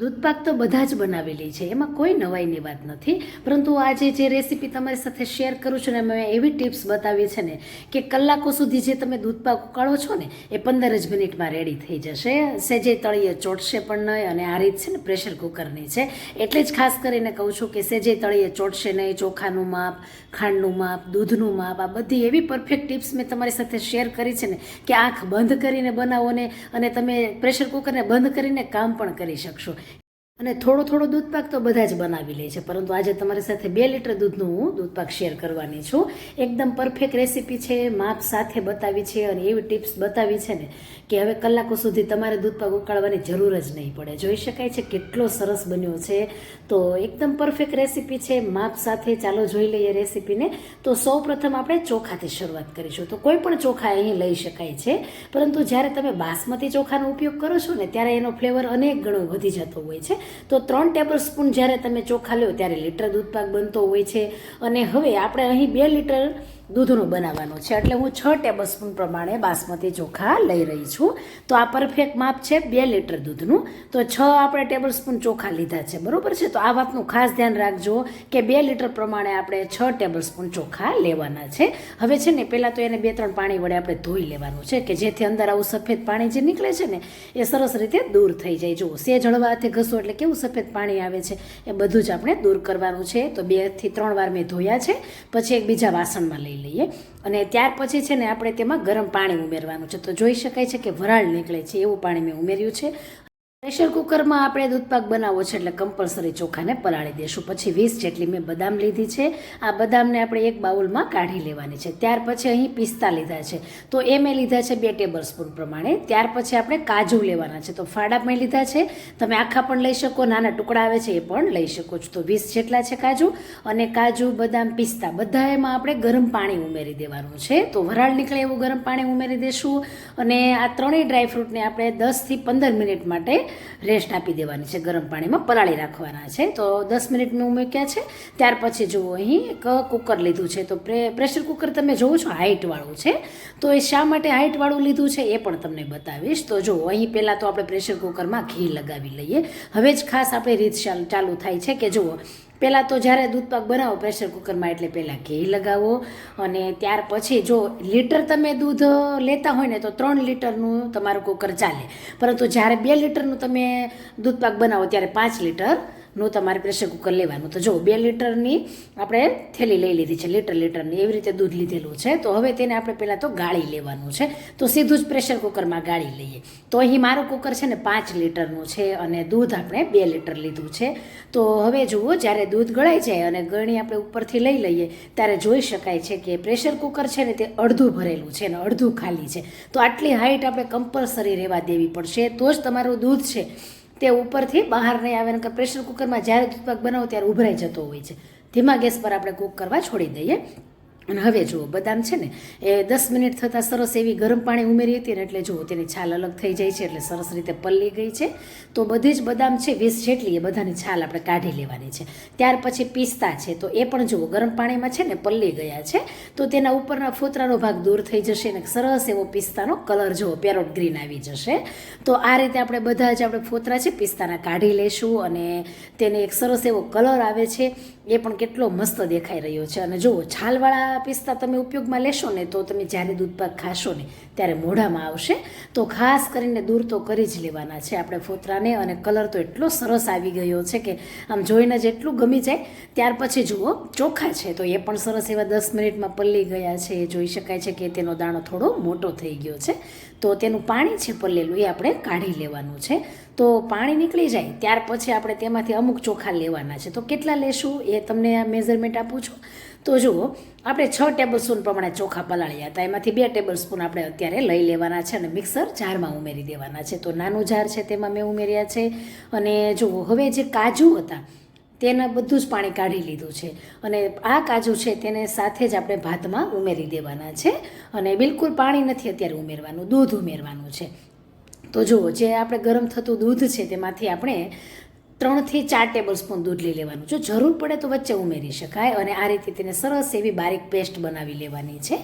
દૂધપાક તો બધા જ બનાવેલી છે. એમાં કોઈ નવાઈની વાત નથી. પરંતુ આજે જે રેસીપી તમારી સાથે શેર કરું છું ને, મેં એવી ટિપ્સ બતાવી છે ને કે કલાકો સુધી જે તમે દૂધપાક ઉકાળો છો ને, એ પંદર જ મિનિટમાં રેડી થઈ જશે. સેજે તળીએ ચોટશે પણ નહીં અને આ રીત છે ને પ્રેશર કુકરની છે. એટલે જ ખાસ કરીને કહું છું કે સેજે તળીએ ચોટશે નહીં, ચોખાનું માપ, ખાંડનું માપ, દૂધનું માપ, આ બધી એવી પરફેક્ટ ટિપ્સ મેં તમારી સાથે શેર કરી છે ને કે આંખ બંધ કરીને બનાવો ને અને તમે પ્રેશર કુકરને બંધ કરીને કામ પણ કરી શકશો. અને થોડો થોડો દૂધપાક તો બધા જ બનાવી લે છે. પરંતુ આજે તમારી સાથે બે લીટર દૂધનું હું દૂધપાક શેર કરવાની છું. એકદમ પરફેક્ટ રેસીપી છે. માપ સાથે બતાવી છે અને એવી ટિપ્સ બતાવી છે ને કે હવે કલાકો સુધી તમારે દૂધપાક ઉકાળવાની જરૂર જ નહીં પડે. જોઈ શકાય છે કેટલો સરસ બન્યો છે. તો એકદમ પરફેક્ટ રેસીપી છે. માપ સાથે ચાલો જોઈ લઈએ રેસીપીને તો સૌ પ્રથમ આપણે ચોખાથી શરૂઆત કરીશું. તો કોઈ પણ ચોખા અહીં લઈ શકાય છે. પરંતુ જ્યારે તમે બાસમતી ચોખાનો ઉપયોગ કરો છો ને, ત્યારે એનો ફ્લેવર અનેક ગણો વધી જતો હોય છે. તો ત્રણ ટેબલ સ્પૂન જ્યારે તમે ચોખા લો ત્યારે લીટર દૂધપાક બનતો હોય છે. અને હવે આપણે અહીં બે લીટર દૂધનું બનાવવાનું છે. એટલે હું છ ટેબલ સ્પૂન પ્રમાણે બાસમતી ચોખા લઈ રહી છું. તો આ પરફેક્ટ માપ છે બે લીટર દૂધનું. તો છ આપણે ટેબલ સ્પૂન ચોખા લીધા છે. બરાબર છે? તો આ વાતનું ખાસ ધ્યાન રાખજો કે બે લીટર પ્રમાણે આપણે છ ટેબલ સ્પૂન ચોખા લેવાના છે. હવે છે ને, પહેલાં તો એને બે ત્રણ પાણી વડે આપણે ધોઈ લેવાનું છે કે જેથી અંદર આવું સફેદ પાણી જે નીકળે છે ને, એ સરસ રીતે દૂર થઈ જાય. જુઓ સે જળવા હાથે ઘસો એટલે કેવું સફેદ પાણી આવે છે? એ બધું જ આપણે દૂર કરવાનું છે. તો બેથી ત્રણ વાર મેં ધોયા છે. પછી એક બીજા વાસણમાં લઈ લઈએ. અને ત્યાર પછી છે ને આપણે તેમાં ગરમ પાણી ઉમેરવાનું છે. તો જોઈ શકાય છે કે વરાળ નીકળે છે, એવું પાણી મેં ઉમેર્યું છે. પ્રેશર કુકરમાં આપણે દૂધપાક બનાવવો છે એટલે કમ્પલસરી ચોખાને પલાળી દઈશું પછી વીસ જેટલી મેં બદામ લીધી છે. આ બદામને આપણે એક બાઉલમાં કાઢી લેવાની છે. ત્યાર પછી અહીં પિસ્તા લીધા છે. તો એ મેં લીધા છે બે ટેબલ સ્પૂન પ્રમાણે. ત્યાર પછી આપણે કાજુ લેવાના છે. તો ફાડા મેં લીધા છે. તમે આખા પણ લઈ શકો, નાના ટુકડા આવે છે એ પણ લઈ શકો છો. તો વીસ જેટલા છે કાજુ અને કાજુ, બદામ, પિસ્તા બધા એમાં આપણે ગરમ પાણી ઉમેરી દેવાનું છે. તો વરાળ નીકળે એવું ગરમ પાણી ઉમેરી દઈશું અને આ ત્રણેય ડ્રાયફ્રૂટને આપણે દસથી પંદર મિનિટ માટે રેસ્ટ આપી દેવાની છે, ગરમ પાણીમાં પલાળી રાખવાના છે. તો દસ મિનિટનું મૂક્યા છે? ત્યાર પછી જુઓ અહીં એક કુકર લીધું છે. તો પ્રે, પ્રેશર કુકર તમે જોવો છો, હાઇટવાળું છે. તો એ શા માટે હાઇટવાળું લીધું છે એ પણ તમને બતાવીશ. તો જુઓ, અહીં પહેલાં તો આપણે પ્રેશર કુકરમાં ઘી લગાવી લઈએ. હવે જ ખાસ આપણે રીત ચાલુ થાય છે કે જુઓ પહેલાં તો જ્યારે દૂધપાક બનાવો પ્રેશર કુકરમાં એટલે પહેલાં ઘી લગાવો અને ત્યાર પછી જો લીટર તમે દૂધ લેતા હોય ને તો ત્રણ લીટરનું તમારું કુકર ચાલે. પરંતુ જ્યારે બે લીટરનું તમે દૂધપાક બનાવો ત્યારે પાંચ લીટર નું તમારે પ્રેશર કુકર લેવાનું. તો જો, બે લીટરની આપણે થેલી લઈ લીધી છે, લીટર લીટરની. એવી રીતે દૂધ લીધેલું છે. તો હવે તેને આપણે પહેલાં તો ગાળી લેવાનું છે. તો સીધું જ પ્રેશર કુકરમાં ગાળી લઈએ. તો અહીં મારું કુકર છે ને પાંચ લીટરનું છે અને દૂધ આપણે બે લીટર લીધું છે. તો હવે જુઓ, જ્યારે દૂધ ગળાઈ જાય અને ગળણી આપણે ઉપરથી લઈ લઈએ, ત્યારે જોઈ શકાય છે કે પ્રેશર કુકર છે ને તે અડધું ભરેલું છે અને અડધું ખાલી છે. તો આટલી હાઈટ આપણે કમ્પલસરી રહેવા દેવી પડશે. તો જ તમારું દૂધ છે. તે ઉપરથી બહાર નહીં આવે કે પ્રેશર કુકરમાં જ્યારે દૂધપાક બનાવો ત્યારે ઉભરાઈ જતો હોય છે. ધીમા ગેસ પર આપણે કૂક કરવા છોડી દઈએ. અને હવે જુઓ, બદામ છે ને, એ દસ મિનિટ થતાં સરસ એવી ગરમ પાણી ઉમેરી હતી ને એટલે જુઓ, તેની છાલ અલગ થઈ જાય છે એટલે સરસ રીતે પલ્લી ગઈ છે. તો બધી જ બદામ છે, વીસ જેટલી એ બધાની છાલ આપણે કાઢી લેવાની છે. ત્યાર પછી પિસ્તા છે, તો એ પણ જુઓ, ગરમ પાણીમાં છે ને પલ્લી ગયા છે. તો તેના ઉપરના ફોતરાનો ભાગ દૂર થઈ જશે ને સરસ એવો પિસ્તાનો કલર જુઓ, પેરોટ ગ્રીન આવી જશે. તો આ રીતે આપણે બધા જ આપણે ફોતરા છે, પિસ્તાના કાઢી લેશું અને તેને એક સરસ એવો કલર આવે છે, એ પણ કેટલો મસ્ત દેખાઈ રહ્યો છે. અને જુઓ, છાલવાળા પિસ્તા તમે ઉપયોગમાં લેશો ને તો તમે જ્યારે દૂધપાક ખાશો ને ત્યારે મોઢામાં આવશે. તો ખાસ કરીને દૂર તો કરી જ લેવાના છે આપણે ફોતરાને અને કલર તો એટલો સરસ આવી ગયો છે કે આમ જોઈને જ એટલું ગમી જાય ત્યાર પછી જુઓ, ચોખા છે તો એ પણ સરસ એવા દસ મિનિટમાં પલ્લી ગયા છે. જોઈ શકાય છે કે તેનો દાણો થોડો મોટો થઈ ગયો છે. તો તેનું પાણી છે પલેલું, એ આપણે કાઢી લેવાનું છે. તો પાણી નીકળી જાય, ત્યાર પછી આપણે તેમાંથી અમુક ચોખા લેવાના છે. તો કેટલા લેશું એ તમને આ મેઝરમેન્ટ આપું છું. તો જુઓ, આપણે છ ટેબલ સ્પૂન પ્રમાણે ચોખા પલાળ્યા હતા. એમાંથી બે ટેબલ સ્પૂન આપણે અત્યારે લઈ લેવાના છે અને મિક્સર જારમાં ઉમેરી દેવાના છે. તો નાનું જાર છે તેમાં મેં ઉમેર્યા છે. અને જુઓ, હવે જે કાજુ હતા તેના બધું જ પાણી કાઢી લીધું છે. અને આ કાજુ છે તેને સાથે જ આપણે ભાતમાં ઉમેરી દેવાના છે. અને બિલકુલ પાણી નથી અત્યારે ઉમેરવાનું, દૂધ ઉમેરવાનું છે. તો જુઓ, જે આપણે ગરમ થતું દૂધ છે તેમાંથી આપણે ત્રણથી ચાર ટેબલ સ્પૂન દૂધ લઈ લેવાનું. જો જરૂર પડે તો વચ્ચે ઉમેરી શકાય અને આ રીતે તેને સરસ એવી બારીક પેસ્ટ બનાવી લેવાની છે.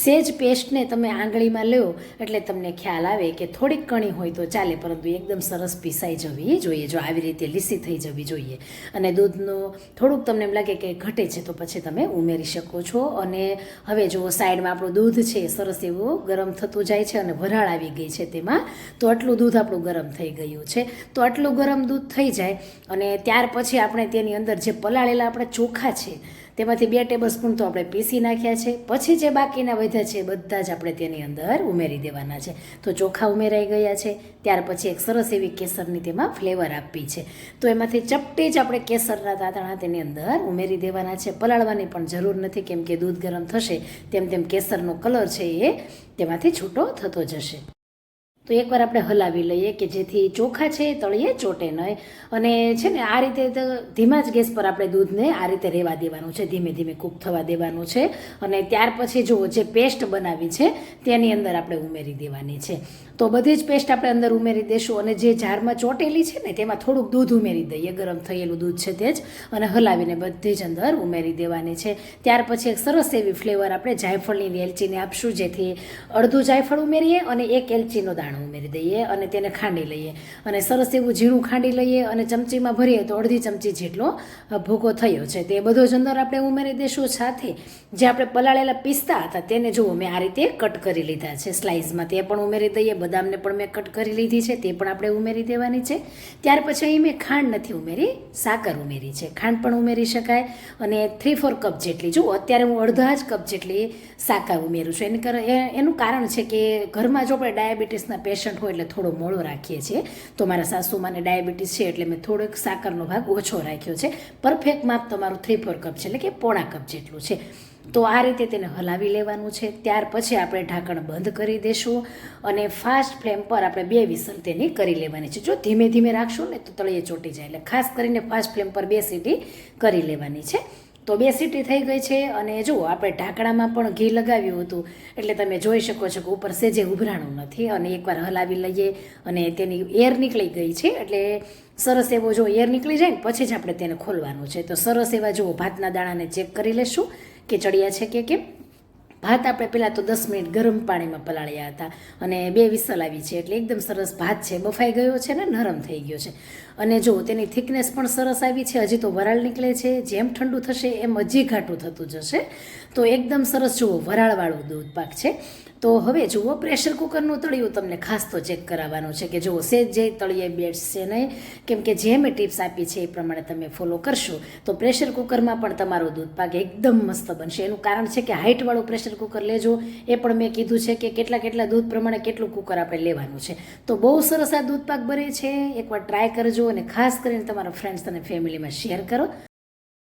સેજ પેસ્ટને તમે આંગળીમાં લો એટલે તમને ખ્યાલ આવે કે થોડીક કણી હોય તો ચાલે, પરંતુ એકદમ સરસ પીસાઈ જવી જોઈએ. જો આવી રીતે લીસી થઈ જવી જોઈએ અને દૂધનું થોડુંક તમને એમ લાગે કે ઘટે છે તો પછી તમે ઉમેરી શકો છો. અને હવે જો સાઈડમાં આપણું દૂધ છે, સરસ એવું ગરમ થતું જાય છે અને વરાળ આવી ગઈ છે તેમાં. તો આટલું દૂધ આપણું ગરમ થઈ ગયું છે. તો આટલું ગરમ દૂધ થઈ જાય અને ત્યાર પછી આપણે તેની અંદર જે પલાળેલા આપણે ચોખા છે, તેમાંથી બે ટેબલ સ્પૂન તો આપણે પીસી નાખ્યા છે. પછી જે બાકીના વધ્યા છે બધા જ આપણે તેની અંદર ઉમેરી દેવાના છે. તો ચોખા ઉમેરાઈ ગયા છે, ત્યાર પછી એક સરસ એવી કેસરની તેમાં ફ્લેવર આપવી છે. તો એમાંથી ચપટી જ આપણે કેસરના દાતણા તેની અંદર ઉમેરી દેવાના છે. પલાળવાની પણ જરૂર નથી, કેમ કે દૂધ ગરમ થશે, તેમ તેમ કેસરનો કલર છે એ તેમાંથી છૂટો થતો જશે. તો એકવાર આપણે હલાવી લઈએ કે જેથી ચોખા છે તળીએ, ચોટે નહીં. અને છે ને, આ રીતે તો ધીમા જ ગેસ પર આપણે દૂધને આ રીતે રહેવા દેવાનું છે, ધીમે ધીમે કૂક થવા દેવાનું છે. અને ત્યાર પછી જુઓ જે પેસ્ટ બનાવી છે, તેની અંદર આપણે ઉમેરી દેવાની છે. તો બધી જ પેસ્ટ આપણે અંદર ઉમેરી દેશું અને જે જારમાં ચોટેલી છે ને, તેમાં થોડુંક દૂધ ઉમેરી દઈએ. ગરમ થયેલું દૂધ છે તે જ. અને હલાવીને બધી જ અંદર ઉમેરી દેવાની છે. ત્યાર પછી એક સરસ એવી ફ્લેવર આપણે જાયફળની એલચીને આપશું, જેથી અડધું જાયફળ ઉમેરીએ અને એક એલચીનો દાણો ઉમેરી દઈએ અને તેને ખાંડી લઈએ. અને સરસ એવું ઝીણું ખાંડી લઈએ અને ચમચીમાં ભરીએ તો અડધી ચમચી જેટલો ભૂકો થયો છે. તે બધો જ અંદર આપણે ઉમેરી દઈશું સાથે. જે આપણે પલાળેલા પિસ્તા હતા તેને જુઓ, મેં આ રીતે કટ કરી લીધા છે. સ્લાઇસમાં તે પણ ઉમેરી દઈએ, બદામને પણ મેં કટ કરી લીધી છે, તે પણ આપણે ઉમેરી દેવાની છે. ત્યાર પછી અહીં મેં ખાંડ નથી ઉમેરી, સાકર ઉમેરી છે. ખાંડ પણ ઉમેરી શકાય અને થ્રી ફોર કપ જેટલી. જુઓ, અત્યારે હું અડધા જ કપ જેટલી સાકર ઉમેરું છું. એની એનું કારણ છે કે ઘરમાં જો આપણે ડાયાબિટીસના પેશન્ટ હોય એટલે થોડો મોળો રાખીએ છીએ. તો મારા સાસુમાને ડાયાબિટીસ છે એટલે મેં થોડોક સાકરનો ભાગ ઓછો રાખ્યો છે. પરફેક્ટ માપ તમારું થ્રી ફોર કપ છે એટલે કે પોણા કપ જેટલું છે. તો આ રીતે તેને હલાવી લેવાનું છે. ત્યાર પછી આપણે ઢાંકણ બંધ કરી દેશું અને ફાસ્ટ ફ્લેમ પર આપણે બે વિસલ તેની કરી લેવાની છે. જો ધીમે ધીમે રાખશું ને તો તળિયે ચોટી જાય. એટલે ખાસ કરીને ફાસ્ટ ફ્લેમ પર બે સીટી કરી લેવાની છે. તો બે સીટી થઈ ગઈ છે અને જુઓ આપણે ઢાંકણામાં પણ ઘી લગાવ્યું હતું, એટલે તમે જોઈ શકો છો કે ઉપર સેજે ઉભરાણું નથી અને એકવાર હલાવી લઈએ અને તેની એર નીકળી ગઈ છે, એટલે સરસ એવો જો એર નીકળી જાય ને પછી જ આપણે તેને ખોલવાનું છે. તો સરસ એવા જુઓ ભાતના દાણાને ચેક કરી લેશું કે ચડિયા છે કે કેમ? ભાત આપણે પહેલાં તો દસ મિનિટ ગરમ પાણીમાં પલાળ્યા હતા અને બે વિસલ આવી છે એટલે એકદમ સરસ ભાત છે, બફાઈ ગયો છે ને નરમ થઈ ગયો છે. અને જો તેની થિકનેસ પણ સરસ આવી છે, હજી તો વરાળ નીકળે છે, જેમ ઠંડુ થશે એમ હજી ઘાટું થતું જશે. તો એકદમ સરસ જુઓ, વરાળવાળું દૂધ પાક છે. તો હવે જુઓ પ્રેશર કુકરનું તળિયું તમને ખાસ તો ચેક કરાવવાનું છે કે જુઓ, સેજ જે તળિયે બેસશે નહીં કેમ કે જે મેં ટિપ્સ આપી છે એ પ્રમાણે તમે ફોલો કરશો, તો પ્રેશર કુકરમાં પણ તમારો દૂધ પાક એકદમ મસ્ત બનશે. એનું કારણ છે કે હાઇટવાળું પ્રેશર કુકર લેજો, એ પણ મેં કીધું છે કે કેટલા કેટલા દૂધ પ્રમાણે કેટલું કુકર આપણે લેવાનું છે. તો બહુ સરસ આ દૂધ પાક બને છે, એકવાર ટ્રાય કરજો અને ખાસ કરીને તમારા ફ્રેન્ડ્સ અને ફેમિલીમાં શેર કરો.